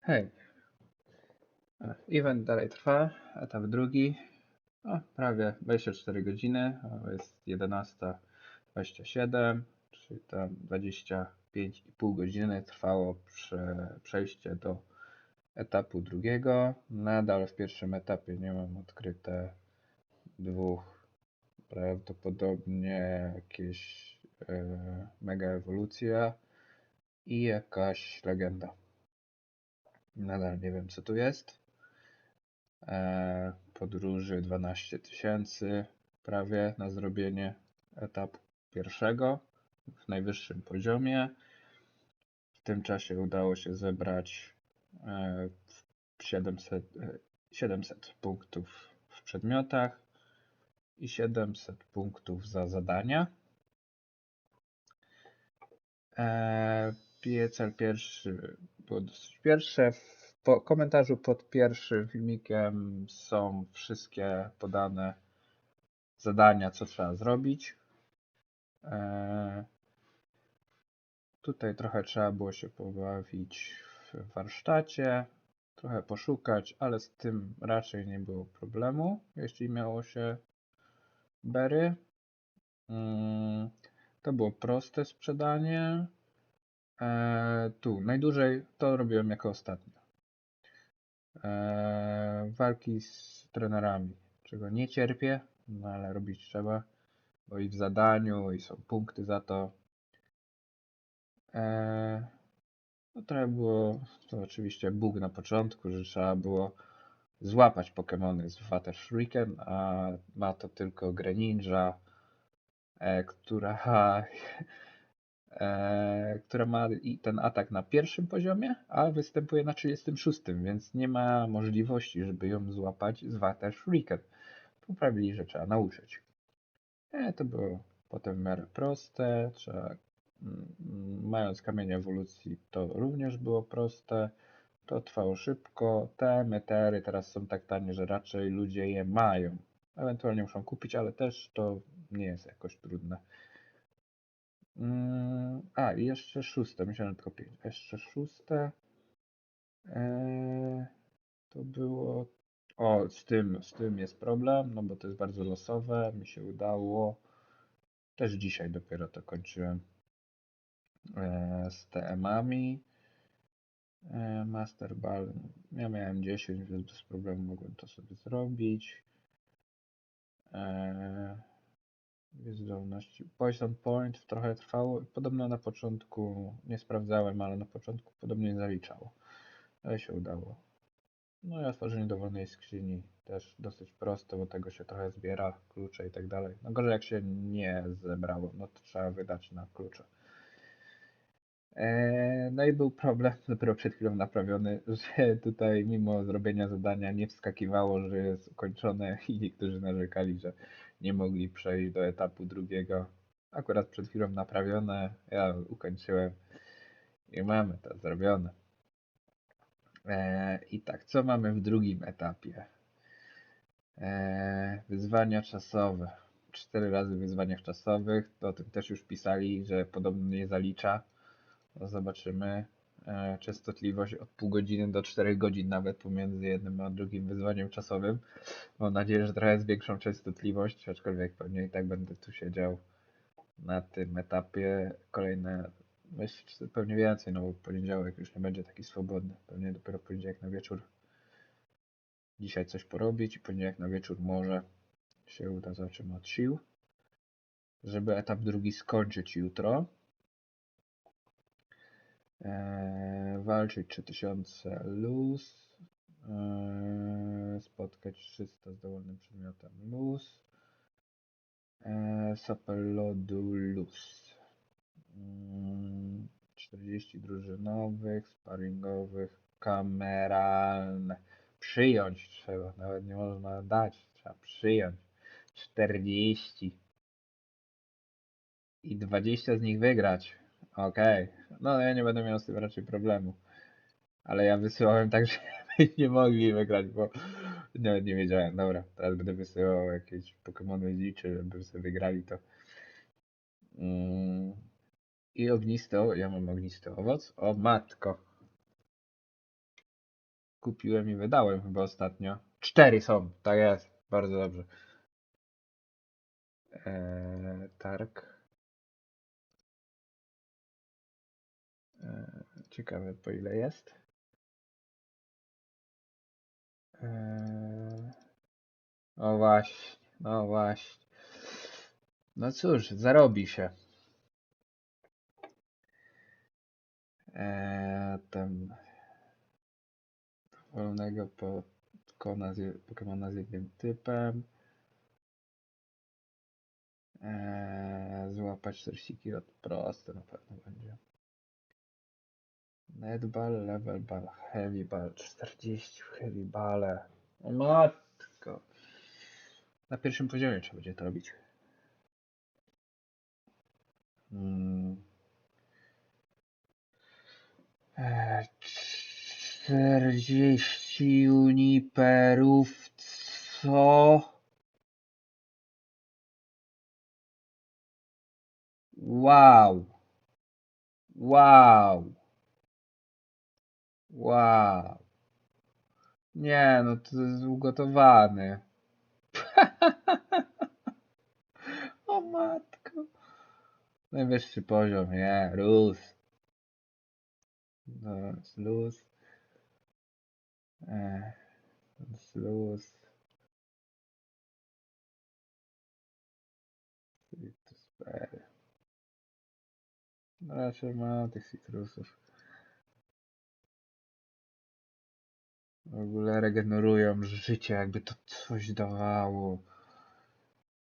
Hej. Event dalej trwa, etap drugi. O, prawie 24 godziny, jest 11.27, czyli tam 25,5 godziny trwało prze, przejście do etapu drugiego. Nadal w pierwszym etapie nie mam odkryte dwóch, prawdopodobnie jakieś e, mega ewolucja i jakaś legenda. Nadal nie wiem, co tu jest. E, podróży 12 tysięcy prawie na zrobienie etapu pierwszego w najwyższym poziomie. W tym czasie udało się zebrać e, 700, e, 700 punktów w przedmiotach i 700 punktów za zadania. E, cel pierwszy było dosyć pierwsze. W po komentarzu pod pierwszym filmikiem są wszystkie podane zadania, co trzeba zrobić. E, tutaj trochę trzeba było się pobawić w warsztacie, trochę poszukać, ale z tym raczej nie było problemu, jeśli miało się bery. Mm, To było proste sprzedanie. E, tu najdłużej to robiłem jako ostatnio. E, walki z trenerami, czego nie cierpię, no ale robić trzeba, bo i w zadaniu, i są punkty za to. E, no trochę było, to oczywiście bóg na początku, że trzeba było złapać Pokémony z Water Shuriken, a ma to tylko Greninja, e, która, która ma ten atak na pierwszym poziomie, a występuje na 36, więc nie ma możliwości, żeby ją złapać z Water Shuriken. Poprawili, że trzeba nauczyć. E, to było potem w miarę proste. Trzeba, mm, mając kamień ewolucji, to również było proste. To trwało szybko. Te meteory teraz są tak tanie, że raczej ludzie je mają. Ewentualnie muszą kupić, ale też to nie jest jakoś trudne. Mm, A, i jeszcze szóste, myślałem tylko pięć. Jeszcze szóste. Eee, to było. O, z tym, z tym jest problem, no bo to jest bardzo losowe. Mi się udało. Też dzisiaj dopiero to kończyłem. Eee, z TM-ami. Eee, Master Ball. Ja miałem 10, więc bez problemu mogłem to sobie zrobić. Eee, Dwie zdolności. Poison Point trochę trwało. Podobno na początku nie sprawdzałem, ale na początku podobnie nie zaliczało. Ale się udało. No i otworzenie dowolnej skrzyni też dosyć proste, bo tego się trochę zbiera, klucze i tak dalej. No gorzej jak się nie zebrało, no to trzeba wydać na klucze. Eee, no i był problem, dopiero przed chwilą naprawiony, że tutaj mimo zrobienia zadania nie wskakiwało, że jest ukończone i niektórzy narzekali, że nie mogli przejść do etapu drugiego. Akurat przed chwilą naprawione, ja ukończyłem i mamy to zrobione. Eee, I tak, co mamy w drugim etapie? Eee, wyzwania czasowe. Cztery razy w wyzwaniach czasowych. To o tym też już pisali, że podobno nie zalicza. No zobaczymy. Eee, częstotliwość od pół godziny do 4 godzin nawet pomiędzy jednym a drugim wyzwaniem czasowym. Mam nadzieję, że trochę zwiększą częstotliwość, aczkolwiek pewnie i tak będę tu siedział na tym etapie. Kolejne, myślę, pewnie więcej, no bo poniedziałek już nie będzie taki swobodny. Pewnie dopiero poniedziałek na wieczór dzisiaj coś porobić i poniedziałek na wieczór może się uda, zobaczymy od sił. Żeby etap drugi skończyć jutro. Eee, walczyć 3000 luz. Eee, spotkać 300 z dowolnym przedmiotem luz. Eee, Sopel lodu luz. Mm, 40 drużynowych, sparingowych, kameralne. Przyjąć trzeba, nawet nie można dać, trzeba przyjąć. 40. I 20 z nich wygrać. Okej. No ja nie będę miał z tym raczej problemu. Ale ja wysyłałem tak, że nie mogli wygrać, bo nawet nie wiedziałem. Dobra, teraz będę wysyłał jakieś Pokémony liczy, żeby sobie wygrali to. Mm. I ognisty, o- ja mam ognisty owoc. O matko. kupiłem i wydałem chyba ostatnio. Cztery są, tak jest. Bardzo dobrze. Eee, targ. Ciekawe po ile jest. Eee, o właśnie, no właśnie. No cóż, zarobi się. Eee, tam wolnego Pokemona z, Pokemona z jednym typem. Eee, złapać 40 kg proste na pewno będzie. Netball, level ball, heavy ball, 40 w heavy balle. O matko. Na pierwszym poziomie trzeba będzie to robić. Mm. Eee, 40 uniperów, co? Wow. Wow. Wow. Nie, no to jest ugotowany. o matko. Najwyższy poziom, nie, luz. No, luz. Jest luz. Citrus. No raczej ma tych citrusów. W ogóle regenerują życie, jakby to coś dawało.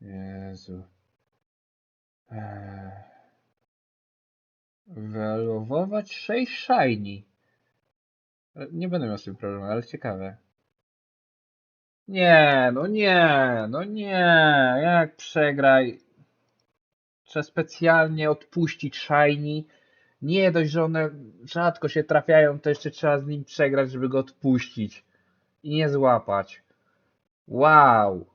Jezu. Eee. Wyelowować 6 shiny. Nie będę miał z tym problemu, ale ciekawe. Nie, no nie, no nie. Jak przegraj. Trzeba specjalnie odpuścić shiny. Nie dość, że one rzadko się trafiają, to jeszcze trzeba z nim przegrać, żeby go odpuścić. I nie złapać. Wow.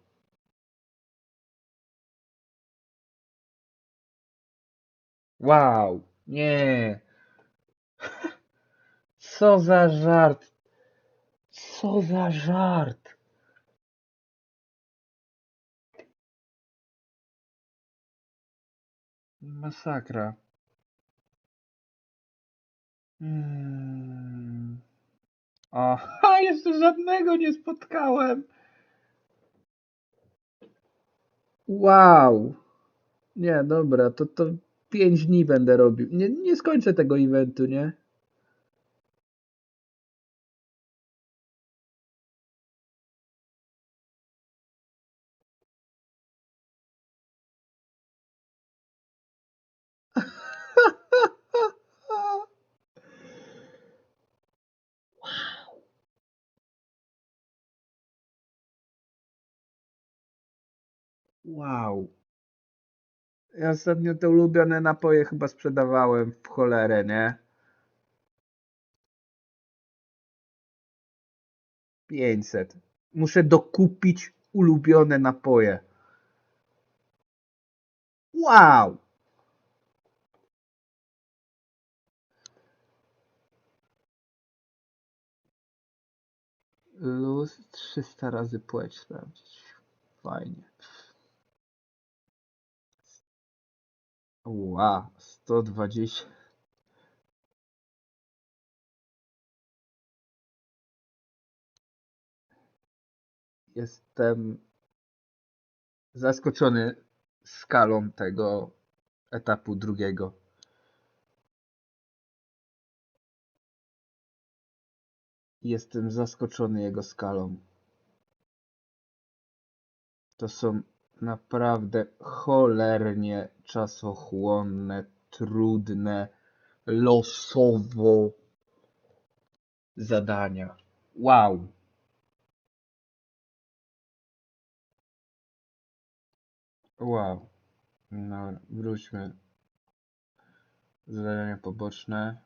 Wow. Nie. Co za żart. Co za żart. Masakra. Hmm. Aha, jeszcze żadnego nie spotkałem. Wow. Nie, dobra, to to 5 dni będę robił. Nie, nie skończę tego eventu, nie? Wow. Ja ostatnio te ulubione napoje chyba sprzedawałem w cholerę, nie? 500. Muszę dokupić ulubione napoje. Wow! Luz 300 razy płeć sprawdzić. Fajnie. Wow, 120. Jestem zaskoczony skalą tego etapu drugiego. Jestem zaskoczony jego skalą. To są naprawdę cholernie czasochłonne, trudne, losowo zadania. Wow. Wow. No, wróćmy. Zadania poboczne.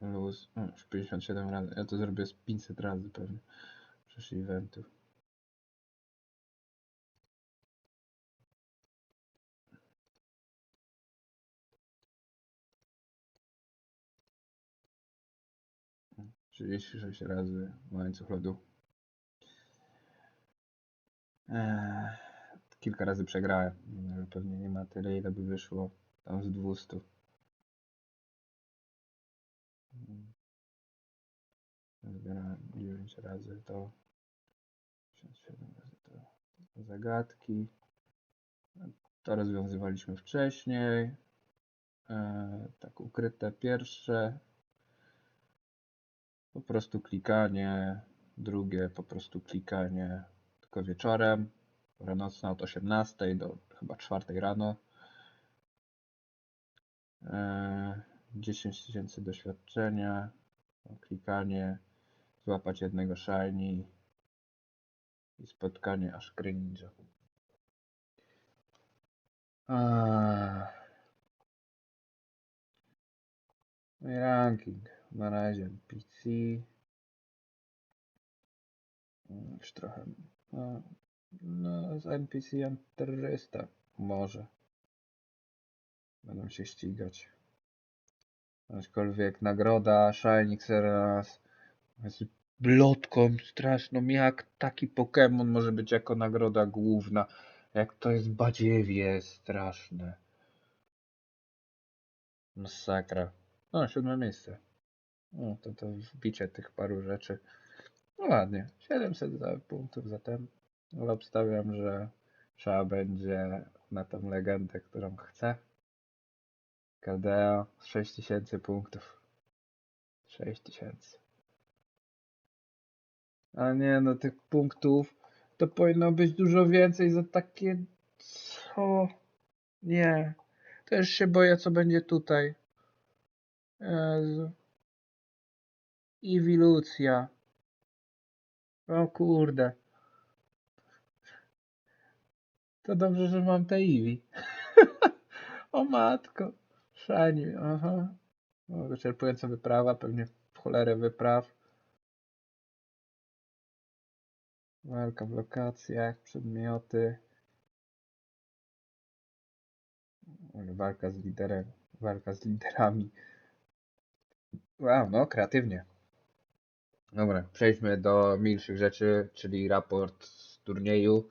Luz. O, już 57 razy. Ja to zrobię z 500 razy pewnie. Przecież eventów. 36 razy łańcuch lodu. Eee, kilka razy przegrałem. ale Pewnie nie ma tyle, ile by wyszło tam z 200. Mm. Zbierałem 9 razy to. 67 razy to. Zagadki. To rozwiązywaliśmy wcześniej. Eee, tak ukryte pierwsze. Po prostu klikanie. Drugie po prostu klikanie tylko wieczorem. Pora nocna od 18 do chyba 4 rano. Eee, 10 tysięcy doświadczenia. Klikanie. Złapać jednego shiny. I spotkanie aż cringe. No ranking. Na razie PC. Mm, Już trochę. No, no z NPC mam 400. Może. Będą się ścigać. Aczkolwiek nagroda Shining Serenas jest blotką straszną. Jak taki Pokémon może być jako nagroda główna? Jak to jest badziewie straszne. Masakra. No, siódme miejsce. No, to, to wbicie tych paru rzeczy. No ładnie. 700 za punktów zatem. Ale obstawiam, że trzeba będzie na tą legendę, którą chcę. KDA 6000 punktów. 6000. A nie, no tych punktów to powinno być dużo więcej za takie. Co? Nie. Też się boję, co będzie tutaj. Jezu. Iwilucja. O kurde. To dobrze, że mam te Iwi. o matko. Szani, aha. O, wyczerpująca wyprawa, pewnie w cholerę wypraw. Walka w lokacjach, przedmioty. Walka z liderem, walka z liderami. Wow, no kreatywnie. Dobra, przejdźmy do milszych rzeczy, czyli raport z turnieju.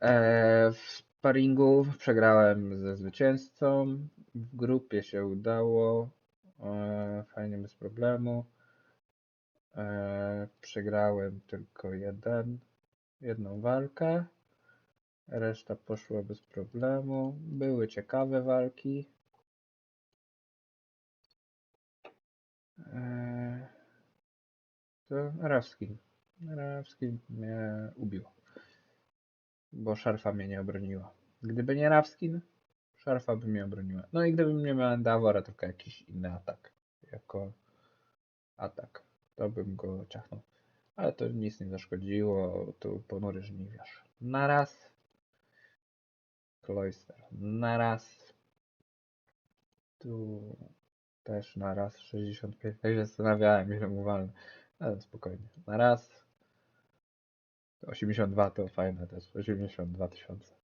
Eee, w sparingu przegrałem ze zwycięzcą. W grupie się udało. Eee, fajnie, bez problemu. Eee, przegrałem tylko jeden, jedną walkę. Reszta poszła bez problemu. Były ciekawe walki. Eee, to Rawskin. Rawskin mnie ubił. Bo szarfa mnie nie obroniła. Gdyby nie Rawskin, szarfa by mnie obroniła. No i gdybym nie miał Endawora, tylko jakiś inny atak. Jako atak. To bym go ciachnął. Ale to nic nie zaszkodziło. Tu ponury żniwiarz. Na raz. Cloister. Na raz. Tu też na raz 65. Ja się zastanawiałem, ile mu walnę. Ale spokojnie. Na raz. 82 to fajne też. 82 tysiące.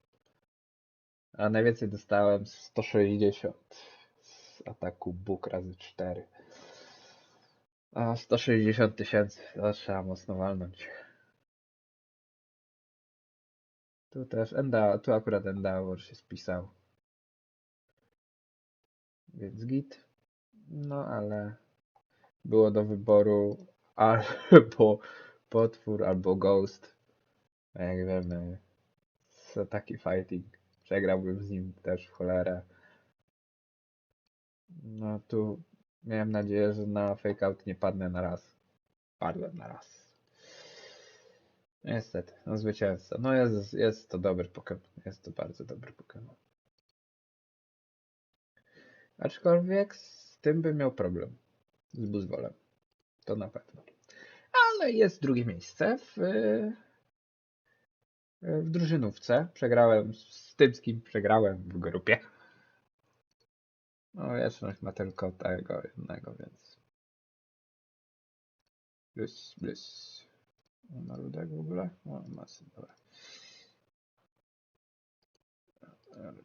A najwięcej dostałem z 160 z ataku Bóg razy 4. A 160 tysięcy. To trzeba mocno walnąć. Tu też Enda, tu akurat Endeavor się spisał. Więc git. No ale było do wyboru albo potwór, albo ghost. A jak wiemy, taki fighting. Przegrałbym z nim też w cholerę. No tu miałem nadzieję, że na fake out nie padnę na raz. Padłem na raz. Niestety, no zwycięzca. No jest, jest to dobry Pokémon. Jest to bardzo dobry Pokémon. Aczkolwiek z tym bym miał problem. Z Buzwolem. To na pewno. Ale jest drugie miejsce w, w drużynówce. Przegrałem z tym, z kim przegrałem w grupie. No, wieczność ma tylko tego jednego, więc. Plus, plus. Ma ludek w ogóle? O, masy, dobra.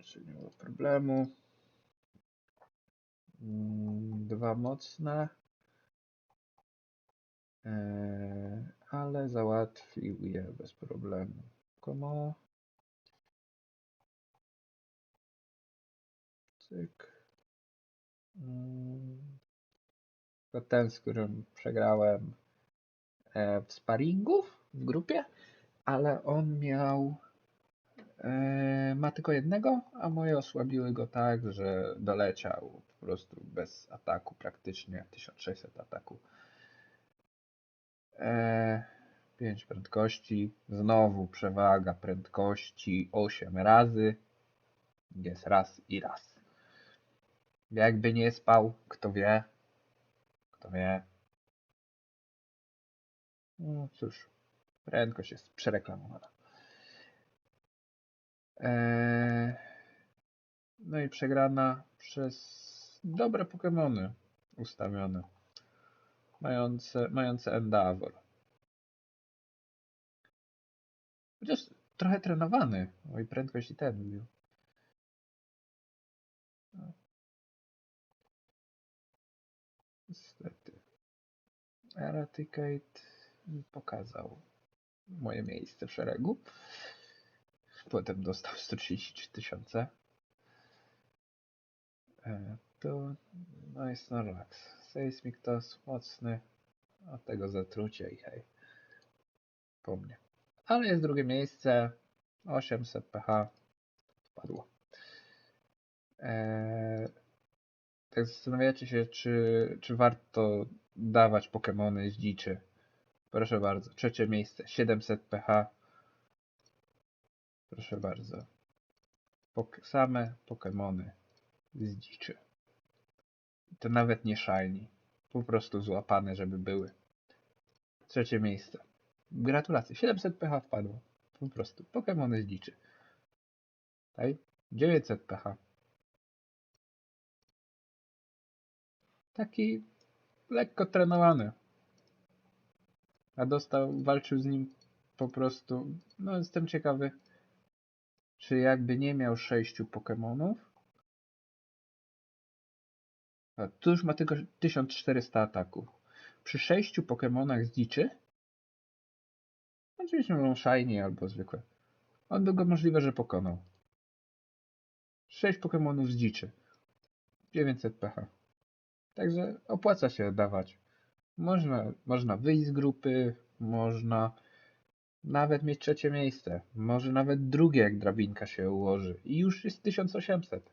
Czy nie było problemu. Mm, Dwa mocne. Eee, ale załatwił je bez problemu. Komo. Cyk. Mm. To ten, z którym przegrałem e, w sparingów w grupie, ale on miał e, ma tylko jednego, a moje osłabiły go tak, że doleciał po prostu bez ataku praktycznie 1600 ataku. E, 5 prędkości, znowu przewaga prędkości 8 razy. Jest raz i raz. Jakby nie spał, kto wie, kto wie. No cóż, prędkość jest przereklamowana. Eee, no i przegrana przez dobre Pokémony ustawione, mające, mające Endeavor. Chociaż trochę trenowany, o i prędkość i ten mówił. No. Niestety. Eradicate pokazał moje miejsce w szeregu. Potem dostał 133 tysiące. To no jest Snorlax. Seismic to jest mocny. Od tego zatrucie i hej. Po mnie. Ale jest drugie miejsce. 800 pH. Padło. Eee, tak zastanawiacie się, czy, czy warto dawać Pokémony z dziczy. Proszę bardzo. Trzecie miejsce. 700 pH. Proszę bardzo. Same Pokémony z dziczy. To nawet nie shiny. Po prostu złapane, żeby były. Trzecie miejsce. Gratulacje. 700 pH wpadło. Po prostu. Pokémony z dziczy. Tak? 900 pH. Taki lekko trenowany. A dostał, walczył z nim po prostu. No, jestem ciekawy, czy jakby nie miał sześciu Pokémonów. A tu już ma tylko 1400 ataków. Przy sześciu Pokémonach z dziczy, oczywiście będą shiny albo zwykłe, on by go możliwe, że pokonał. 6 Pokémonów z dziczy. 900 pH. Także opłaca się dawać. Można, można wyjść z grupy, można nawet mieć trzecie miejsce. Może nawet drugie, jak drabinka się ułoży. I już jest 1800,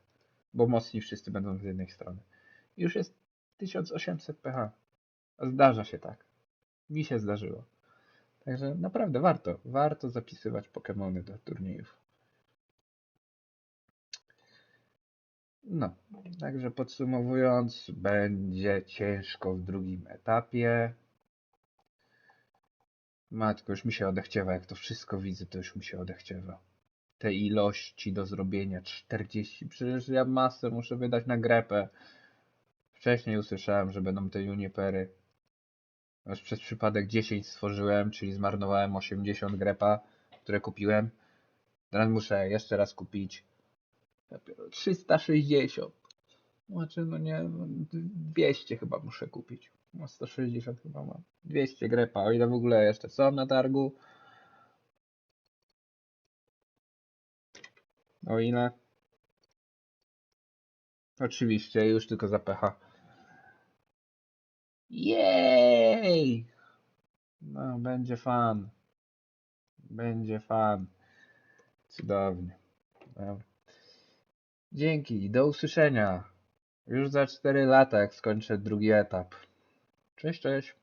bo mocni wszyscy będą z jednej strony. Już jest 1800 pH. Zdarza się tak. Mi się zdarzyło. Także naprawdę warto. Warto zapisywać Pokémony do turniejów. No, także podsumowując, będzie ciężko w drugim etapie. Matko, już mi się odechciewa, jak to wszystko widzę, to już mi się odechciewa. Te ilości do zrobienia, 40, przecież ja masę muszę wydać na grepę. Wcześniej usłyszałem, że będą te junipery. Aż przez przypadek 10 stworzyłem, czyli zmarnowałem 80 grepa, które kupiłem. Teraz muszę jeszcze raz kupić. Dopiero 360. Znaczy, no nie, no 200 chyba muszę kupić. No 160 chyba mam. 200 grepa, o ile w ogóle jeszcze są na targu. O ile? Oczywiście, już tylko za pecha. Jej! No, będzie fan. Będzie fan. Cudownie. No. Dzięki, do usłyszenia. Już za 4 lata, jak skończę drugi etap. Cześć, cześć.